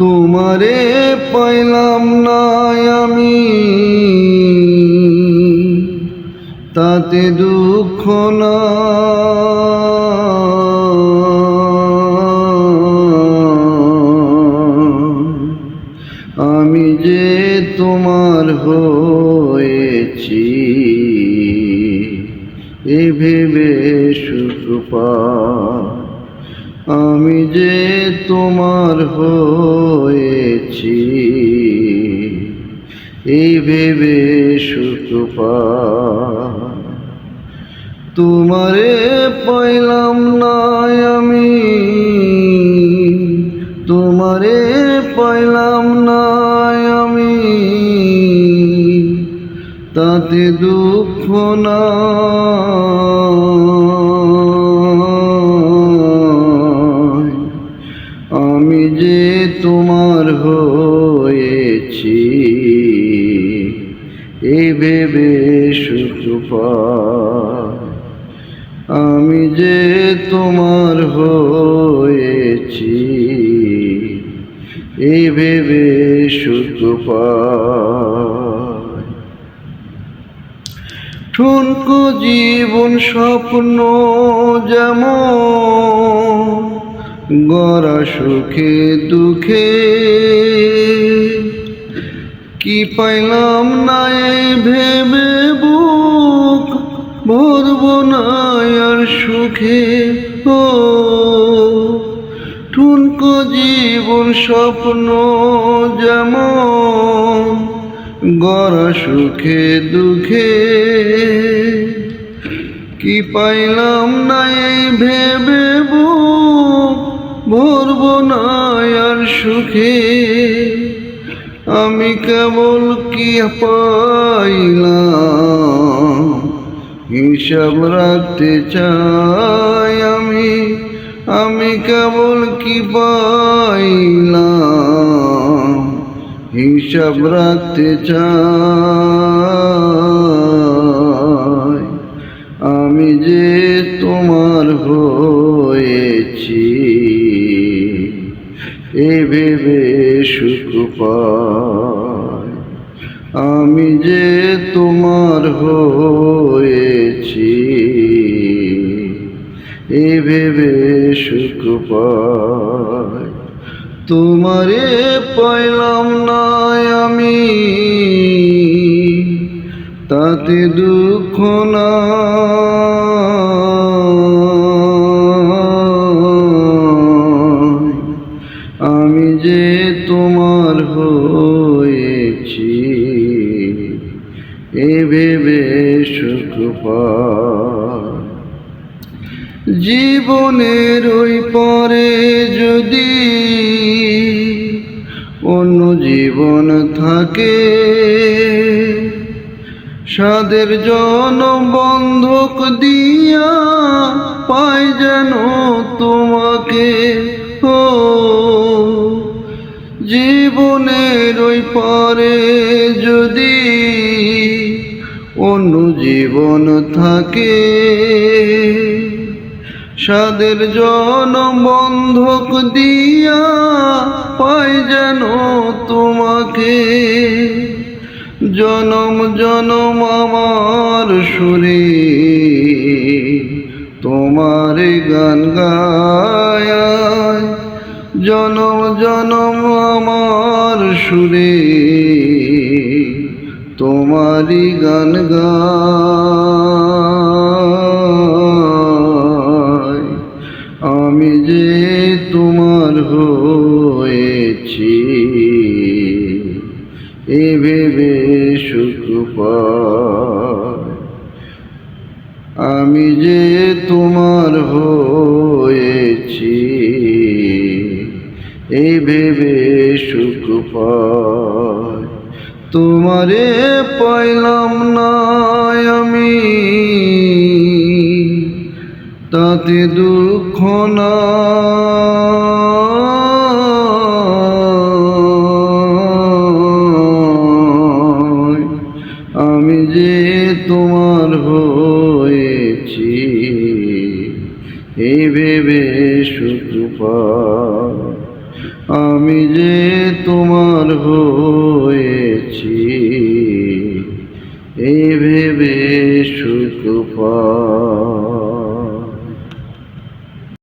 তোমারে পাইলাম না আমি। তাতে দুঃখ না। আমি যে তোমার হয়েছি এ ভেবে সুখপা আমি যে তোমার হয়েছি, এই ভেবে সুখপা তোমারে পাইলাম না আমি, তোমারে পাইলাম না আমি। তাতে দুঃখ না যে তোমার হয়েছি, এ ভেবে সুখ আমি যে তোমার হয়েছি, এ ভেবে সুখ। ঠুনকো জীবন স্বপ্ন যেমন গড়া সুখে, দুঃখে। কি পাইলাম নাই ভেবে বুক, ভরব না আর সুখে। ও, ঠুনকো জীবন স্বপ্ন যেমন, গড়া সুখে, দুঃখে। কি পাইলাম নাই ভেবে বুক আর সুখে আমি কেবল কি পাইলাম? হিসাব রাখতে চাই আমি আমি কেবল কি পাইলাম? হিসাব রাখতে চাই আমি যে তোমার হয়েছি। এ ভেবে সুখ পাই আমি যে তোমার হয়েছি, এ ভেবে সুখ পাই তোমারে পাইলাম না আমি, তাতে দুঃখ না এ ভেবে সুখ। জীবনের ওই পরে যদি অন্য জীবন থাকে সাদের জন বন্ধক দিয়া পাই যেন তোমাকে ও, জীবনের ওই পরে যদি অন্য জীবন থাকে। সাদের জন বন্ধক দিয়া পাই যেন তোমাকে। জনম জনম আমার সুরে, তোমার গান গায় জনম জনম আমার সুরে তোমারই গান গায় আমি যে তোমার হয়েছি এ ভেবে সুখ আমি যে তোমার হয়েছি তোমারে পাইলাম না আমি। তাতে দুঃখ না। আমি যে তোমার হয়েছি, এই ভেবে সুখ আমি যে তোমার হয়েছি এই ভেবে সুখ পাই।